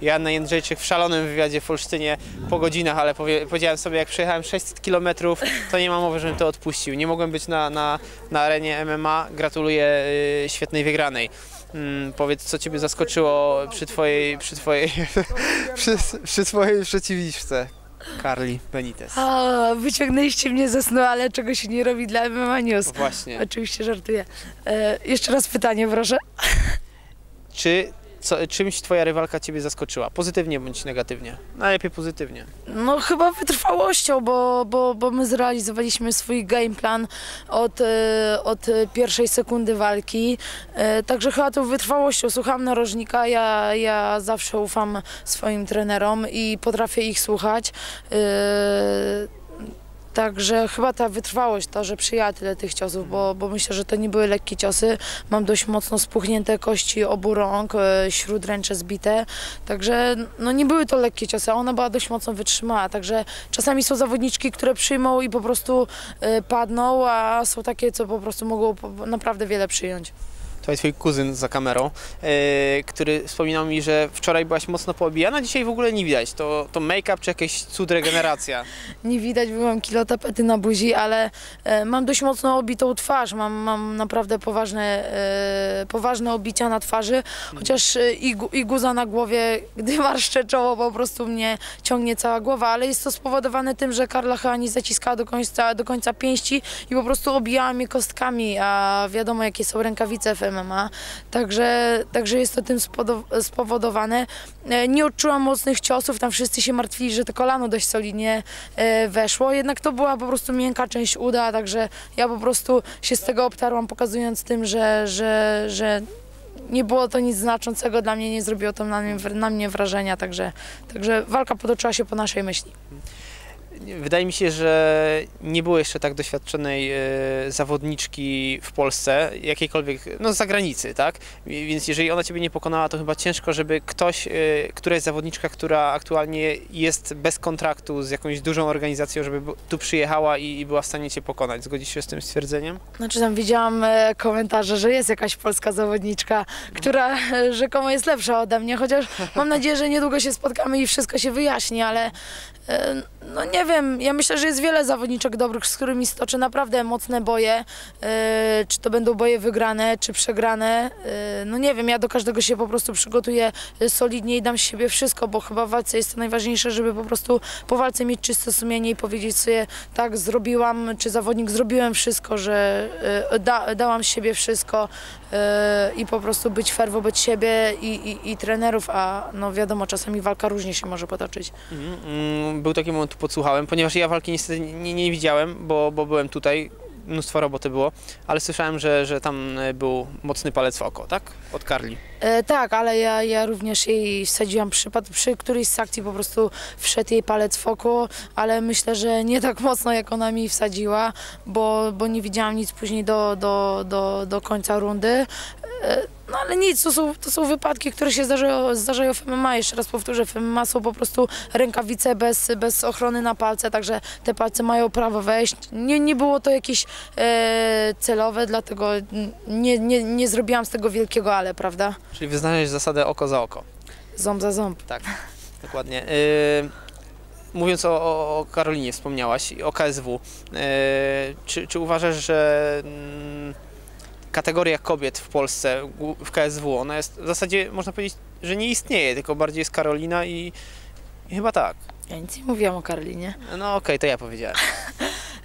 Joanna Jędrzejczyk w szalonym wywiadzie w Olsztynie po godzinach, ale powie, powiedziałem sobie, jak przejechałem 600 km, to nie mam mowy, żebym to odpuścił. Nie mogłem być na, na, na arenie MMA. Gratuluję y, świetnej wygranej. Mm, powiedz, co Ciebie zaskoczyło przy Twojej, przy Twojej, przy, przy twojej przeciwniczce, Carli Benitez. A, wyciągnęliście mnie ze snu, ale czego się nie robi dla MMA News. Właśnie. Oczywiście żartuję. E, jeszcze raz pytanie, proszę. Czy co, czymś Twoja rywalka Ciebie zaskoczyła? Pozytywnie bądź negatywnie? Najlepiej pozytywnie. No chyba wytrwałością, bo, bo, bo my zrealizowaliśmy swój game plan od, e, od pierwszej sekundy walki. E, Także chyba tą wytrwałością słucham narożnika. Ja, ja zawsze ufam swoim trenerom i potrafię ich słuchać. Także chyba ta wytrwałość, to, że przyjęła tyle tych ciosów, bo, bo myślę, że to nie były lekkie ciosy. Mam dość mocno spuchnięte kości obu rąk, e, śródręcze zbite. Także no nie były to lekkie ciosy, a ona była dość mocno wytrzymała. Także czasami są zawodniczki, które przyjmą i po prostu e, padną, a są takie, co po prostu mogą naprawdę wiele przyjąć. To twój kuzyn za kamerą, e, który wspominał mi, że wczoraj byłaś mocno poobijana, dzisiaj w ogóle nie widać. To, to make-up czy jakaś cud regeneracja? Nie widać, bo mam kilo tapety na buzi, ale e, mam dość mocno obitą twarz. Mam, mam naprawdę poważne, e, poważne obicia na twarzy, chociaż i, gu- i guza na głowie, gdy marszczę czoło, po prostu mnie ciągnie cała głowa, ale jest to spowodowane tym, że Karla chyba nie zaciskała do końca, do końca pięści i po prostu obijała mnie kostkami, a wiadomo jakie są rękawice w MMA, także, także jest to tym spowodowane. E, Nie odczułam mocnych ciosów, tam wszyscy się martwili, że to kolano dość solidnie e, weszło, jednak to była po prostu miękka część uda, także ja po prostu się z tego obtarłam, pokazując tym, że, że, że nie było to nic znaczącego dla mnie, nie zrobiło to na mnie, na mnie wrażenia, także, także walka potoczyła się po naszej myśli. Wydaje mi się, że nie było jeszcze tak doświadczonej e, zawodniczki w Polsce, jakiejkolwiek, no z zagranicy, tak? Więc jeżeli ona Ciebie nie pokonała, to chyba ciężko, żeby ktoś, e, któraś zawodniczka, która aktualnie jest bez kontraktu z jakąś dużą organizacją, żeby tu przyjechała i, i była w stanie Cię pokonać. Zgodzisz się z tym stwierdzeniem? Znaczy tam widziałam e, komentarze, że jest jakaś polska zawodniczka, która rzekomo jest lepsza ode mnie, chociaż mam nadzieję, że niedługo się spotkamy i wszystko się wyjaśni, ale no nie wiem, ja myślę, że jest wiele zawodniczek dobrych, z którymi stoczę naprawdę mocne boje, e, czy to będą boje wygrane, czy przegrane, e, no nie wiem, ja do każdego się po prostu przygotuję solidnie i dam z siebie wszystko, bo chyba w walce jest to najważniejsze, żeby po prostu po walce mieć czyste sumienie i powiedzieć sobie, tak, zrobiłam, czy zawodnik, zrobiłem wszystko, że e, da, dałam z siebie wszystko i po prostu być fair wobec siebie i, i, i trenerów, a no wiadomo, czasami walka różnie się może potoczyć. Mhm. Mm, Był taki moment, tu podsłuchałem, ponieważ ja walki niestety nie, nie widziałem, bo, bo byłem tutaj, mnóstwo roboty było, ale słyszałem, że, że tam e, był mocny palec w oko, tak? Od Karli. E, tak, ale ja, ja również jej wsadziłam przypad, przy którejś z akcji po prostu wszedł jej palec w oko, ale myślę, że nie tak mocno jak ona mi wsadziła, bo, bo nie widziałam nic później do, do, do, do końca rundy. E, no ale nic, to są, to są wypadki, które się zdarzają, zdarzają w MMA. Jeszcze raz powtórzę, w MMA są po prostu rękawice bez, bez ochrony na palce, także te palce mają prawo wejść. Nie, nie było to jakieś e, celowe, dlatego nie, nie, nie zrobiłam z tego wielkiego ale, prawda? Czyli wyznajesz zasadę oko za oko. Ząb za ząb. Tak, dokładnie. Y, Mówiąc o, o, Karolinie, wspomniałaś, i o KSW. y, Czy, czy uważasz, że mm, kategoria kobiet w Polsce, w KSW, ona jest w zasadzie, można powiedzieć, że nie istnieje, tylko bardziej jest Karolina i, i chyba tak. Ja nic nie mówiłam o Karolinie. No okej, to ja powiedziałem.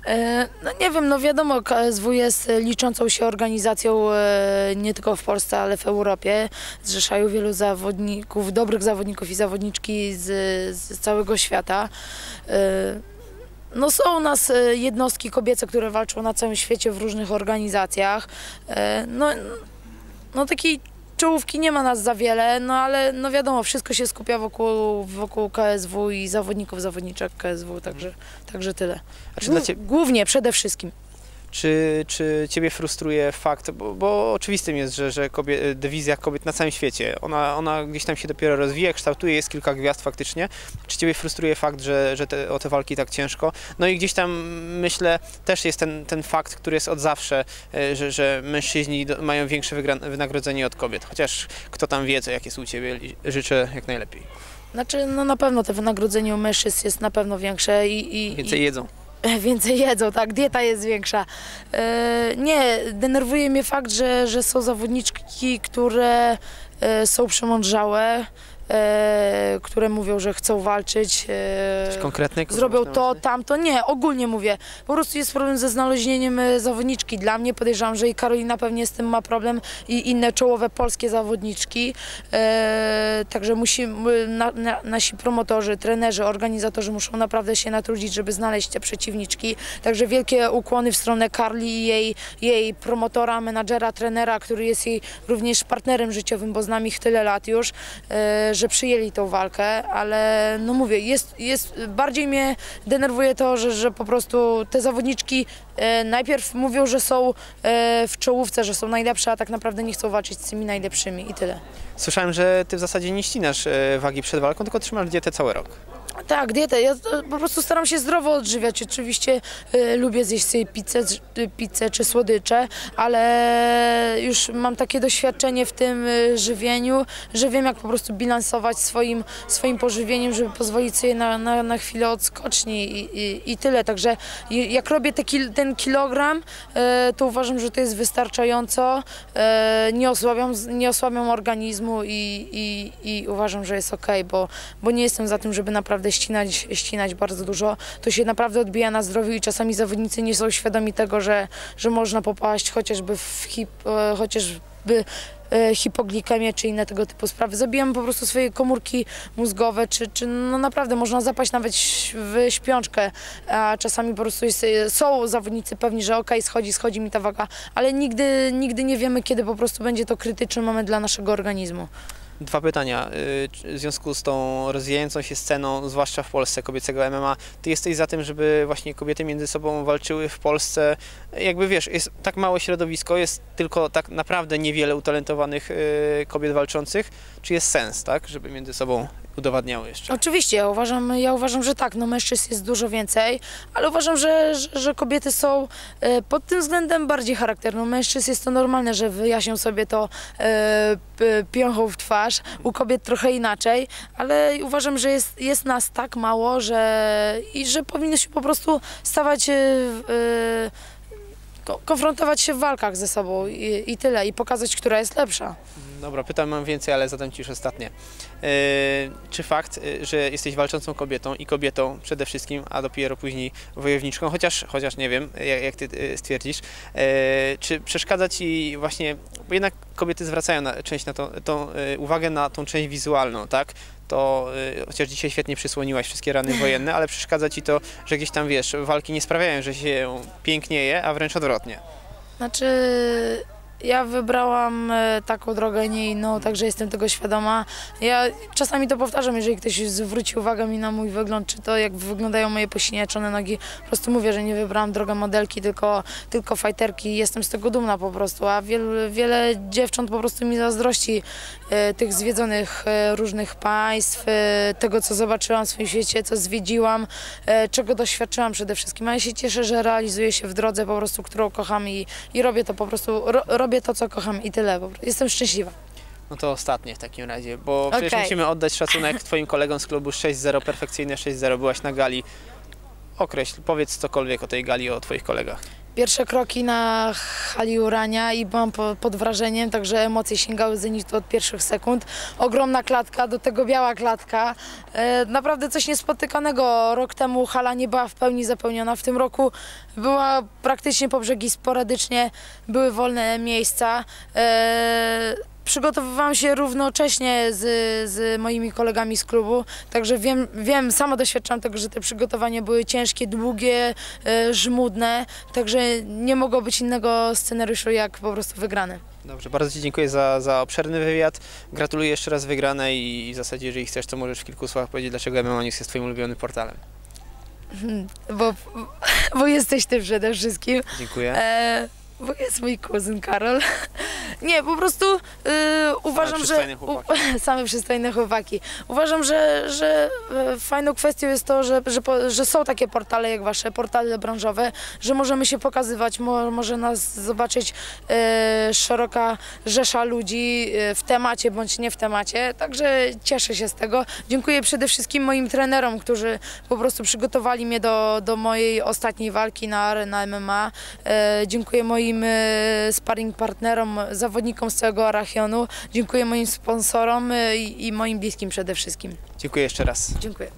E, no nie wiem, no wiadomo, KSW jest e, liczącą się organizacją e, nie tylko w Polsce, ale w Europie. Zrzeszają wielu zawodników, dobrych zawodników i zawodniczki z, z całego świata. No są u nas e, jednostki kobiece, które walczą na całym świecie w różnych organizacjach. E, no, no takiej czołówki nie ma nas za wiele, no ale no wiadomo, wszystko się skupia wokół, wokół KSW i zawodników, zawodniczek KSW, także, także tyle. A czy dla, Głó- ciebie, Głównie, przede wszystkim. Czy, czy Ciebie frustruje fakt, bo, bo oczywistym jest, że, że kobie, dywizja kobiet na całym świecie, ona, ona gdzieś tam się dopiero rozwija, kształtuje, jest kilka gwiazd faktycznie. Czy Ciebie frustruje fakt, że, że te, o te walki tak ciężko? No i gdzieś tam myślę, też jest ten, ten fakt, który jest od zawsze, e, że, że mężczyźni mają większe wynagrodzenie od kobiet. Chociaż kto tam wie, co jak jest u Ciebie, życzę jak najlepiej. Znaczy, no na pewno to wynagrodzenie u mężczyzn jest na pewno większe i... i Więcej i, jedzą. Więcej jedzą, tak, dieta jest większa. E, nie, denerwuje mnie fakt, że, że są zawodniczki, które e, są przemądrzałe, które mówią, że chcą walczyć. e, Coś konkretnego? zrobią to, tamto. Nie, ogólnie mówię. Po prostu jest problem ze znalezieniem e, zawodniczki. Dla mnie podejrzewam, że i Karolina pewnie z tym ma problem i inne czołowe polskie zawodniczki. E, także musi, na, na, nasi promotorzy, trenerzy, organizatorzy muszą naprawdę się natrudzić, żeby znaleźć te przeciwniczki. Także wielkie ukłony w stronę Karli i jej, jej promotora, menadżera, trenera, który jest jej również partnerem życiowym, bo znam ich tyle lat już, e, że przyjęli tą walkę, ale no mówię, jest, jest bardziej mnie denerwuje to, że, że po prostu te zawodniczki e, najpierw mówią, że są e, w czołówce, że są najlepsze, a tak naprawdę nie chcą walczyć z tymi najlepszymi i tyle. Słyszałem, że Ty w zasadzie nie ścinasz e, wagi przed walką, tylko trzymasz dietę cały rok. Tak, dietę. Ja e, po prostu staram się zdrowo odżywiać. Oczywiście e, lubię zjeść sobie pizzę, e, pizzę czy słodycze, ale już mam takie doświadczenie w tym e, żywieniu, że wiem jak po prostu bilansować swoim, swoim pożywieniem, żeby pozwolić sobie na, na, na chwilę odskoczni i, i, i tyle. Także jak robię te kil, ten kilogram, e, to uważam, że to jest wystarczająco. Nie, osłabiam, nie osłabiam organizmu i, i, i uważam, że jest ok, bo, bo nie jestem za tym, żeby naprawdę ścinać, ścinać bardzo dużo. To się naprawdę odbija na zdrowiu i czasami zawodnicy nie są świadomi tego, że, że można popaść chociażby w hip, e, chociażby e, hipoglikemię czy inne tego typu sprawy. Zabijamy po prostu swoje komórki mózgowe, czy, czy no naprawdę można zapaść nawet w śpiączkę, a czasami po prostu jest, są zawodnicy pewni, że okej, schodzi, schodzi mi ta waga, ale nigdy, nigdy nie wiemy, kiedy po prostu będzie to krytyczny moment dla naszego organizmu. Dwa pytania. Y, W związku z tą rozwijającą się sceną, zwłaszcza w Polsce, kobiecego MMA, ty jesteś za tym, żeby właśnie kobiety między sobą walczyły w Polsce? Jakby wiesz, jest tak małe środowisko, jest tylko tak naprawdę niewiele utalentowanych y, kobiet walczących. Czy jest sens, tak, żeby między sobą udowadniały jeszcze? Oczywiście, ja uważam, ja uważam, że tak, no mężczyzn jest dużo więcej, ale uważam, że, że, że kobiety są e, pod tym względem bardziej charakterną. Mężczyzn jest to normalne, że wyjaśnią sobie to e, piąchą w twarz, u kobiet trochę inaczej, ale uważam, że jest, jest nas tak mało, że i że powinny się po prostu stawać e, e, ko- konfrontować się w walkach ze sobą i, i tyle, i pokazać, która jest lepsza. Dobra, pytam mam więcej, ale zadam Ci już ostatnie. Yy, czy fakt, y, że jesteś walczącą kobietą i kobietą przede wszystkim, a dopiero później wojowniczką, chociaż, chociaż nie wiem, jak, jak Ty y, stwierdzisz, yy, czy przeszkadza Ci właśnie, bo jednak kobiety zwracają na, część na tą, tą y, uwagę na tą część wizualną, tak? To chociaż dzisiaj świetnie przysłoniłaś wszystkie rany wojenne, ale przeszkadza Ci to, że gdzieś tam wiesz, walki nie sprawiają, że się pięknieje, a wręcz odwrotnie. Znaczy, ja wybrałam e, taką drogę, nie inną, także jestem tego świadoma. Ja czasami to powtarzam, jeżeli ktoś zwróci uwagę mi na mój wygląd, czy to jak wyglądają moje posiniaczone nogi, po prostu mówię, że nie wybrałam drogę modelki, tylko, tylko fajterki. Jestem z tego dumna po prostu, a wiele, wiele dziewcząt po prostu mi zazdrości e, tych zwiedzonych e, różnych państw, e, tego co zobaczyłam w swoim świecie, co zwiedziłam, e, czego doświadczyłam przede wszystkim, a ja się cieszę, że realizuję się w drodze po prostu, którą kocham i, i robię to po prostu, ro, robię to, co kocham i tyle. Jestem szczęśliwa. No to ostatnie w takim razie, bo przecież Okej. musimy oddać szacunek Twoim kolegom z klubu 6-0, perfekcyjne 6-0, byłaś na gali. Określ, powiedz cokolwiek o tej gali, o Twoich kolegach. Pierwsze kroki na hali Urania i byłam po, pod wrażeniem, także emocje sięgały zenitu od pierwszych sekund. Ogromna klatka, do tego biała klatka. E, naprawdę coś niespotykanego. Rok temu hala nie była w pełni zapełniona. W tym roku była praktycznie po brzegi sporadycznie, były wolne miejsca. Przygotowywałam się równocześnie z, z moimi kolegami z klubu, także wiem, wiem, sama doświadczam tego, że te przygotowania były ciężkie, długie, e, żmudne, także nie mogło być innego scenariuszu jak po prostu wygrany. Dobrze, bardzo Ci dziękuję za, za obszerny wywiad. Gratuluję jeszcze raz wygranej i w zasadzie, jeżeli chcesz, to możesz w kilku słowach powiedzieć, dlaczego MMA News jest Twoim ulubionym portalem. bo, bo jesteś ty przede wszystkim. Dziękuję. E, bo jest mój kuzyn Karol. Nie, po prostu y, uważam, że. U, same przystojne chłopaki. Uważam, że, że e, fajną kwestią jest to, że, że, że są takie portale jak wasze, portale branżowe, że możemy się pokazywać, mo, może nas zobaczyć e, szeroka rzesza ludzi e, w temacie bądź nie w temacie. Także cieszę się z tego. Dziękuję przede wszystkim moim trenerom, którzy po prostu przygotowali mnie do, do mojej ostatniej walki na, na MMA. E, dziękuję moim e, sparring partnerom, zawodnikom z całego Arachionu. Dziękuję moim sponsorom i, i moim bliskim przede wszystkim. Dziękuję jeszcze raz. Dziękuję.